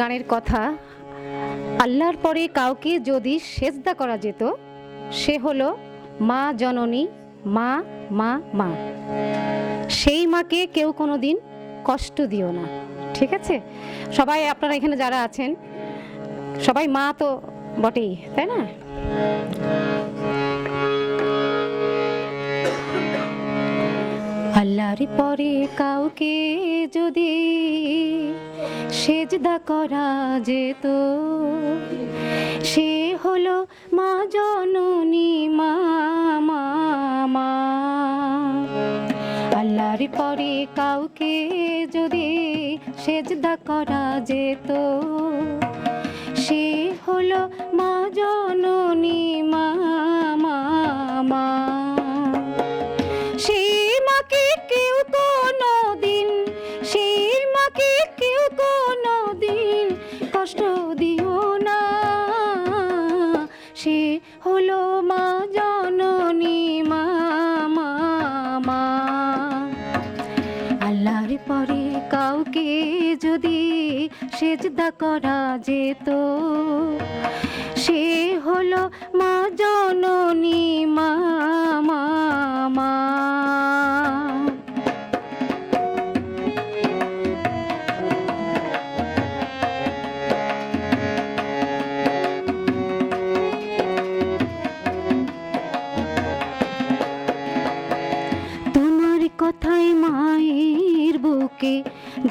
গানের কথা, আল্লাহর পরে কাউকে যদি সেজদা করা যেত, সে হলো মা জননী, মা মা মা। সেই মাকে কেউ কোনো দিন কষ্ট দিও না, ঠিক আছে? সবাই আপনারা এখানে যারা আছেন, সবাই মা তো বটেই, তাই না? আল্লাহর পরে কাউকে যদি সেজদা করা যেত। সে হলো মা জননী মা আল্লাহর পরে কাউকে যদি সেজদা করা যেত, সে হলো মা জননী মা। সে হলো মা জননী মা মা আল্লাহর পরে কাউকে যদি সেজদা করা যেত, সে হলো মা জননী মা মা। বুকে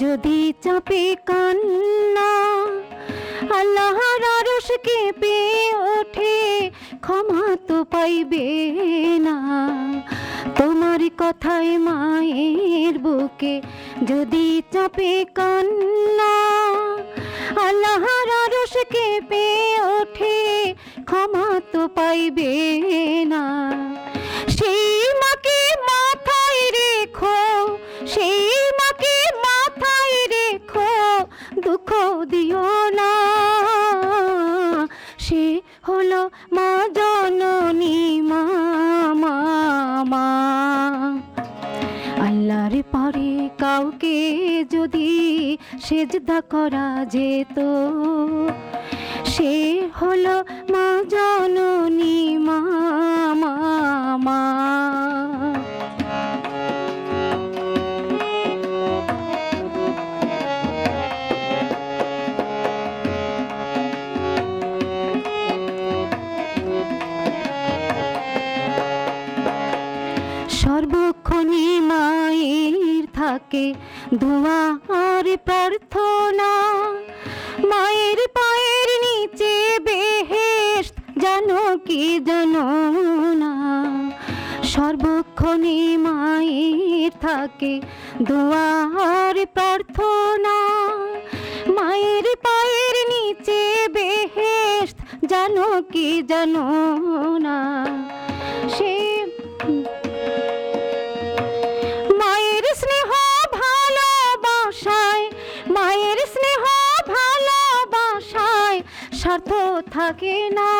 যদি চাপে কান্না আল্লাহর আরশ কেঁপে ওঠে, ক্ষমা তো পাইবে না। তোমার কথাই মায়ের বুকে যদি চাপে কান্না আল্লাহর আরশ কেঁপে ওঠে, ক্ষমা তো পাইবে দিও না। সে হলো মা জননী, মা মা পরে কাউকে যদি সেজদা করা যেত, সে হলো মা জননী মা। থাকে দোয়া আর প্রার্থনা। মায়ের পায়ের নিচে বেহেশ জানো কি জানো না। সর্বক্ষণে মায়ের থাকে দোয়া আর প্রার্থনা। মায়ের পায়ের নিচে বেহেশ জানো কি জানো না। থাকে না।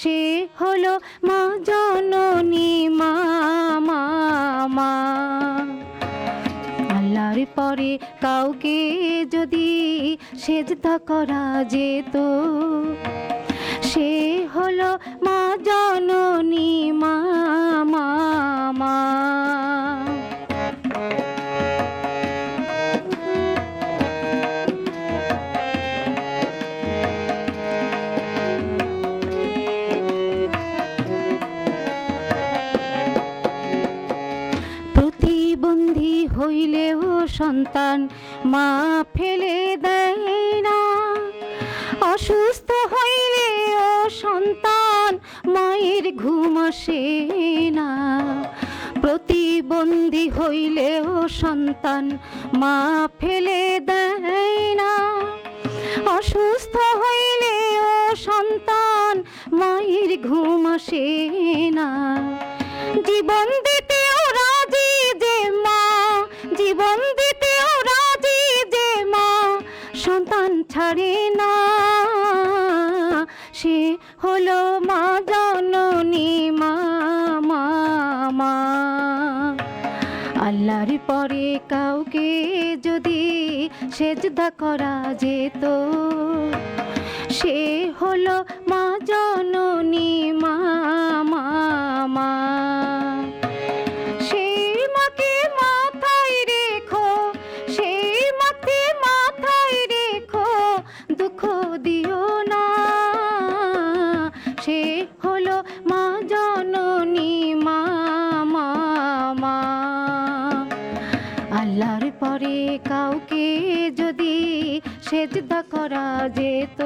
সে হলো মা জননী মা মা আল্লাহর পরে কাউকে যদি সেজদা করা যেত, সে হলো মা জননী মা। হইলেও সন্তান, মা ফেলে দেয় না। অসুস্থ হইলেও সন্তান, মায়ের ঘুম আসে না। প্রতিবন্ধী হইলেও সন্তান, মা ফেলে দেয় না। অসুস্থ হইলেও সন্তান, মায়ের ঘুম আসে না। জীবন দিতেও সন্তান ছাড়ে না। সে হলো মা জননী মা মা আল্লাহর পরে কাউকে যদি সেজদা করা যেত, সে হলো মা জননী মা মা। কাউকে যদি সেজদা করা যেত।